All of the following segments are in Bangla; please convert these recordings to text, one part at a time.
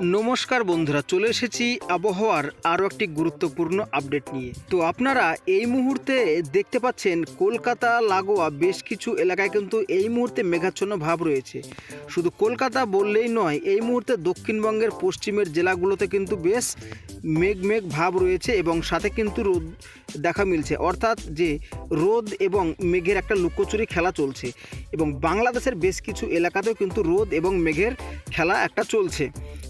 নমস্কার বন্ধুরা, চলে এসেছি আবহাওয়ার আরও একটি গুরুত্বপূর্ণ আপডেট নিয়ে। তো আপনারা এই মুহূর্তে দেখতে পাচ্ছেন, কলকাতা, লাগোয়া বেশ কিছু এলাকায় কিন্তু এই মুহূর্তে মেঘাচ্ছন্ন ভাব রয়েছে। শুধু কলকাতা বললেই নয়, এই মুহূর্তে দক্ষিণবঙ্গের পশ্চিমের জেলাগুলোতে কিন্তু বেশ মেঘ মেঘ ভাব রয়েছে এবং সাথে কিন্তু রোদ দেখা মিলছে। অর্থাৎ যে রোদ এবং মেঘের একটা লুকোচুরি খেলা চলছে এবং বাংলাদেশের বেশ কিছু এলাকাতেও কিন্তু রোদ এবং মেঘের খেলা একটা চলছে।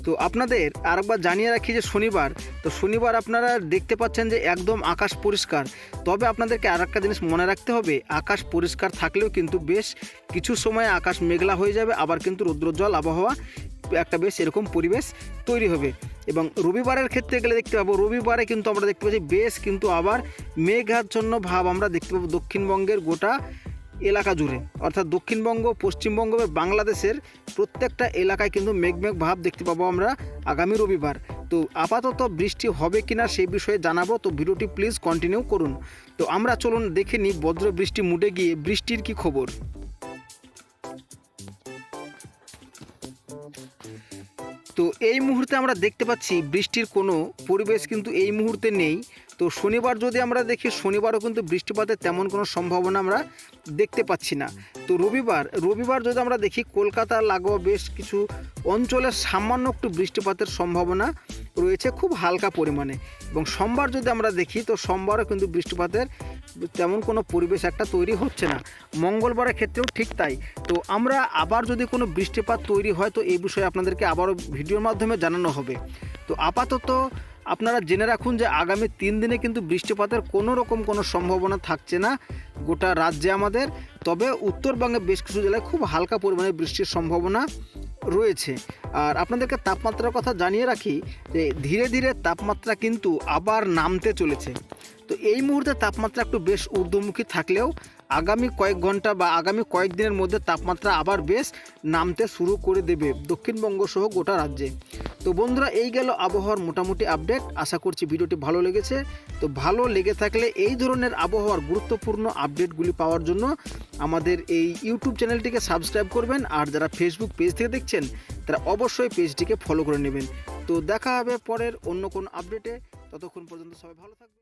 তো আপনাদের আরেকবার জানিয়ে রাখি যে শনিবার, তো শনিবার আপনারা দেখতে পাচ্ছেন যে একদম আকাশ পরিষ্কার। তবে আপনাদেরকে আর একটা জিনিস মনে রাখতে হবে, আকাশ পরিষ্কার থাকলেও কিন্তু বেশ কিছু সময় আকাশ মেঘলা হয়ে যাবে, আবার কিন্তু রৌদ্রোজ্জ্বল আবহাওয়া একটা বেশ এরকম পরিবেশ তৈরি হবে। এবং রবিবারের ক্ষেত্রে গেলে দেখতে পাবো, রবিবারে কিন্তু আমরা দেখতে পাচ্ছি বেশ কিন্তু আবার মেঘাচ্ছন্ন ভাব আমরা দেখতে পাবো দক্ষিণবঙ্গের গোটা এলাকা জুড়ে। অর্থাৎ দক্ষিণবঙ্গ, পশ্চিমবঙ্গ এবং বাংলাদেশের প্রত্যেকটা এলাকায় কিন্তু মেঘ মেঘ ভাব দেখতে পাবো আমরা আগামী রবিবার। তো আপাতত বৃষ্টি হবে কি না সেই বিষয়ে জানাব, তো ভিডিওটি প্লিজ কন্টিনিউ করুন। তো আমরা চলুন দেখে নিই বজ্র বৃষ্টি মুটে গিয়ে বৃষ্টির কি খবর। তো এই মুহূর্তে আমরা দেখতে পাচ্ছি বৃষ্টির কোনো পরিবেশ কিন্তু এই মুহূর্তে নেই। তো শনিবার যদি আমরা দেখি, শনিবারও কিন্তু বৃষ্টিপাতের তেমন কোনো সম্ভাবনা আমরা দেখতে পাচ্ছি না। তো রবিবার রবিবার যদি আমরা দেখি কলকাতা লাগোয়া বেশ কিছু অঞ্চলে সামান্য একটু বৃষ্টিপাতের সম্ভাবনা রয়েছে খুব হালকা পরিমাণে। এবং সোমবার যদি আমরা দেখি, তো সোমবারও কিন্তু বৃষ্টিপাতের তেমন কোনো পরিবেশ একটা তৈরি হচ্ছে না। মঙ্গলবারের ক্ষেত্রেও ঠিক তাই। তো আমরা আবার যদি কোনো বৃষ্টিপাত তৈরি হয়, তো এই বিষয়ে আপনাদেরকে আবারও ভিডিওর মাধ্যমে জানানো হবে। তো আপাতত আপনারা জেনে রাখুন যে আগামী তিন দিনে কিন্তু বৃষ্টিপাতের কোনো রকম কোনো সম্ভাবনা থাকছে না। গোটা রাজ্যে আমাদের তবে উত্তরবঙ্গে বেশ কিছু জেলায় খুব হালকা পরিমাণে বৃষ্টির সম্ভাবনা রয়েছে। আর আপনাদেরকে তাপমাত্রার কথা জানিয়ে রাখি যে ধীরে ধীরে তাপমাত্রা কিন্তু আবার নামতে চলেছে। তো এই মুহূর্তে তাপমাত্রা একটু বেশ ঊর্ধ্বমুখী থাকলেও আগামী কয়েক ঘণ্টা বা আগামী কয়েকদিনের মধ্যে তাপমাত্রা আবার বেশ নামতে শুরু করে দেবে দক্ষিণবঙ্গ সহ গোটা রাজ্যে। তো বন্ধুরা, এই গেল আবহাওয়ার মোটামুটি আপডেট। আশা করছি ভিডিওটি ভালো লেগেছে। তো ভালো লেগে থাকলে এই ধরনের আবহাওয়ার গুরুত্বপূর্ণ আপডেটগুলি পাওয়ার জন্য আমাদের এই ইউটিউব চ্যানেলটিকে সাবস্ক্রাইব করবেন। আর যারা ফেসবুক পেজ থেকে দেখছেন, তারা অবশ্যই পেজটিকে ফলো করে নেবেন। তো দেখা হবে পরের অন্য কোন আপডেটে। ততক্ষণ পর্যন্ত সবাই ভালো থাকবে